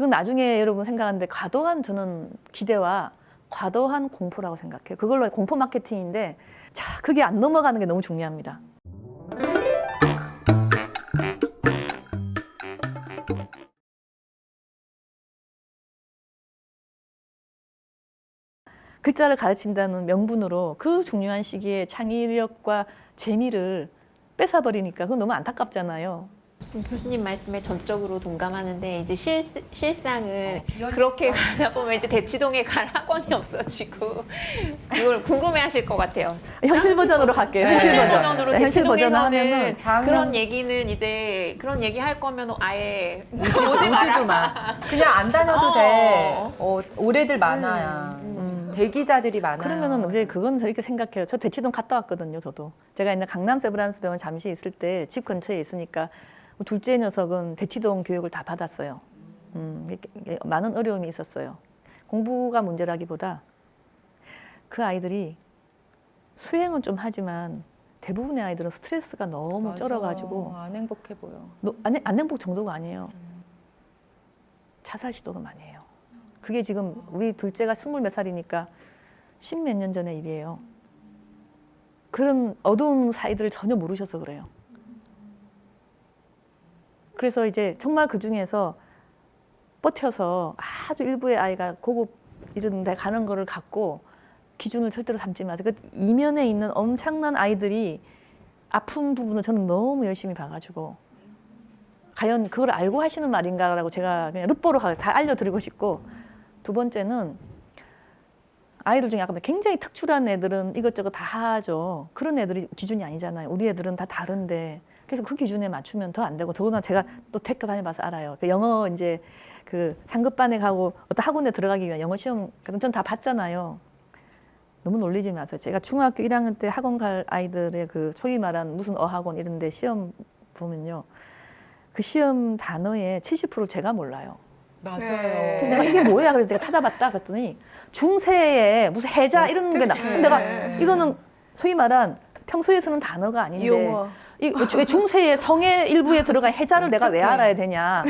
그건 나중에 여러분 생각하는데 과도한 저는 기대와 과도한 공포라고 생각해요. 그걸로 공포 마케팅인데 자 그게 안 넘어가는 게 너무 중요합니다. 글자를 가르친다는 명분으로 그 중요한 시기에 창의력과 재미를 뺏어버리니까 그건 너무 안타깝잖아요. 음, 교수님 말씀에 전적으로 동감하는데 이제 실, 실상은 어, 그렇게 가다 보면 이제 대치동에 갈 학원이 없어지고 그걸 궁금해하실 것 같아요. 현실 버전으로 갈게요. 네. 현실 버전. 버전으로 네, 현실 버전을 대치동에서는 하면은 그런 얘기는 이제 그런 얘기 할 거면 아예 오지도, 오지도 마. 그냥 안 다녀도 어. 돼. 어, 올해들 많아요. 음, 음. 대기자들이 많아요. 그러면은 이제 그건 저렇게 생각해요. 저 대치동 갔다 왔거든요, 저도. 제가 있는 강남 세브란스 병원 잠시 있을 때 집 근처에 있으니까 둘째 녀석은 대치동 교육을 다 받았어요. 음, 많은 어려움이 있었어요. 공부가 문제라기보다 그 아이들이 수행은 좀 하지만 대부분의 아이들은 스트레스가 너무 맞아. 쩔어가지고 안 행복해 보여. 노- 안, 안 행복 정도가 아니에요. 자살 시도가 많이 해요. 그게 지금 우리 둘째가 스물 몇 살이니까 십 몇 년 전의 일이에요. 그런 어두운 사이들을 전혀 모르셔서 그래요. 그래서 이제 정말 그 중에서 버텨서 아주 일부의 아이가 고급 이런 데 가는 거를 갖고 기준을 절대로 삼지 마세요. 그 이면에 있는 엄청난 아이들이 아픈 부분을 저는 너무 열심히 봐가지고 과연 그걸 알고 하시는 말인가라고 제가 그냥 르뽀로 가- 다 알려드리고 싶고 두 번째는 아이들 중에 아까 굉장히 특출한 애들은 이것저것 다 하죠. 그런 애들이 기준이 아니잖아요. 우리 애들은 다 다른데 그래서 그 기준에 맞추면 더 안 되고 더구나 제가 또 택도 다녀봐서 알아요. 그 영어 이제 그 상급반에 가고 어떤 학원에 들어가기 위한 영어 시험 그런 전다 봤잖아요. 너무 놀리지 마세요. 제가 중학교 1학년 때 학원 갈 아이들의 그 소위 말하는 무슨 어학원 이런 데 시험 보면요. 그 시험 단어의 70% 제가 몰라요. 맞아요. 그래서 내가 이게 뭐야? 그래서 내가 찾아봤다 그랬더니 중세에 무슨 해자 이런 게 나. 근데 내가 이거는 소위 말한 평소에 쓰는 단어가 아닌데 용어. 이 왜 중세의 성의 일부에 들어간 해자를 내가 왜 알아야 되냐?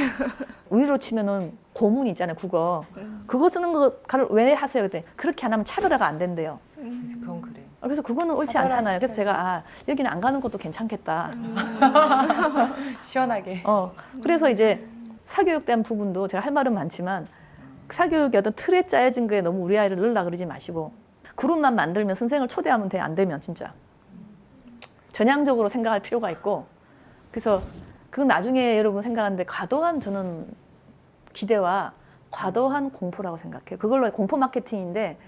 우리로 치면은 고문 있잖아요, 국어. 그거 쓰는 거를 왜 하세요? 그때 그렇게 안 하면 차별화가 안 된대요. 그래서 그건 그래. 아, 그래서 그거는 옳지 않잖아요. 그래서 제가 아, 여기는 안 가는 것도 괜찮겠다. 시원하게. 어, 그래서 이제 사교육된 부분도 제가 할 말은 많지만 사교육의 어떤 틀에 짜여진 거에 너무 우리 아이를 넣으려 그러지 마시고 그룹만 만들면 선생을 초대하면 돼. 안 되면 진짜. 전향적으로 생각할 필요가 있고 그래서 그건 나중에 여러분 생각하는데 과도한 저는 기대와 과도한 공포라고 생각해요. 그걸로 공포 마케팅인데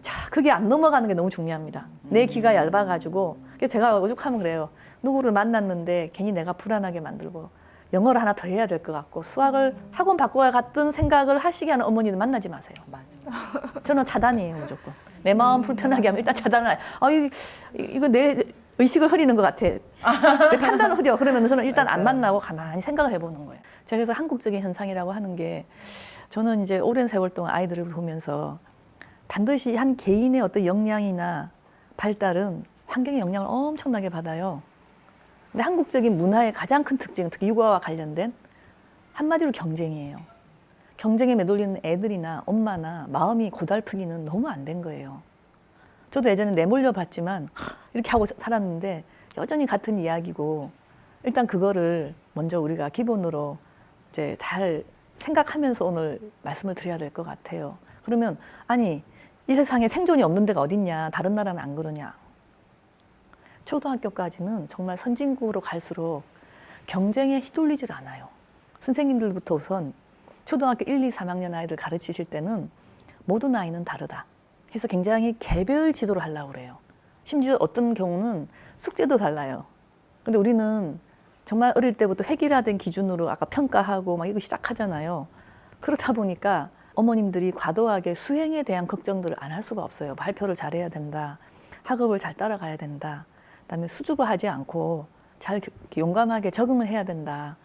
자 그게 안 넘어가는 게 너무 중요합니다. 내 귀가 얇아가지고 제가 오죽하면 그래요. 누구를 만났는데 괜히 내가 불안하게 만들고 영어를 하나 더 해야 될 것 같고 수학을 학원 바꿔야 같은 생각을 하시게 하는 어머니는 만나지 마세요. 맞아. 저는 차단이에요 무조건. 내 마음 불편하게 하면 일단 차단을. 아 이, 이거 내 의식을 흐리는 것 같아. 내 판단을 흐려. 그러면 저는 일단 안. 만나고 가만히 생각을 해보는 거예요. 제가 그래서 한국적인 현상이라고 하는 게 저는 이제 오랜 세월 동안 아이들을 보면서 반드시 한 개인의 어떤 역량이나 발달은 환경의 영향을 엄청나게 받아요. 근데 한국적인 문화의 가장 큰 특징은 특히 육아와 관련된 한마디로 경쟁이에요. 경쟁에 매돌리는 애들이나 엄마나 마음이 고달프기는 너무 안 된 거예요. 저도 예전에 내몰려 봤지만 하, 이렇게 하고 사- 살았는데 여전히 같은 이야기고 일단 그거를 먼저 우리가 기본으로 이제 잘 생각하면서 오늘 말씀을 드려야 될 것 같아요. 그러면 아니 이 세상에 생존이 없는 데가 어딨냐 다른 나라는 안 그러냐 초등학교까지는 정말 선진국으로 갈수록 경쟁에 휘둘리질 않아요. 선생님들부터 우선 초등학교 1, 2, 3학년 아이들 가르치실 때는 모든 아이는 다르다. 해서 굉장히 개별 지도를 하려고 그래요. 심지어 어떤 경우는 숙제도 달라요. 근데 우리는 정말 어릴 때부터 획일화된 기준으로 아까 평가하고 막 이거 시작하잖아요. 그렇다 보니까 어머님들이 과도하게 수행에 대한 걱정들을 안 할 수가 없어요. 발표를 잘해야 된다. 학업을 잘 따라가야 된다. 그다음에 수줍어하지 않고 잘 용감하게 적응을 해야 된다.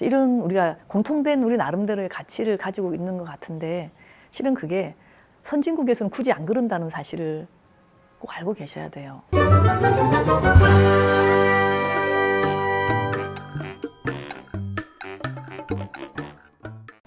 이런 우리가 공통된 우리 나름대로의 가치를 가지고 있는 것 같은데 실은 그게 선진국에서는 굳이 안 그런다는 사실을 꼭 알고 계셔야 돼요.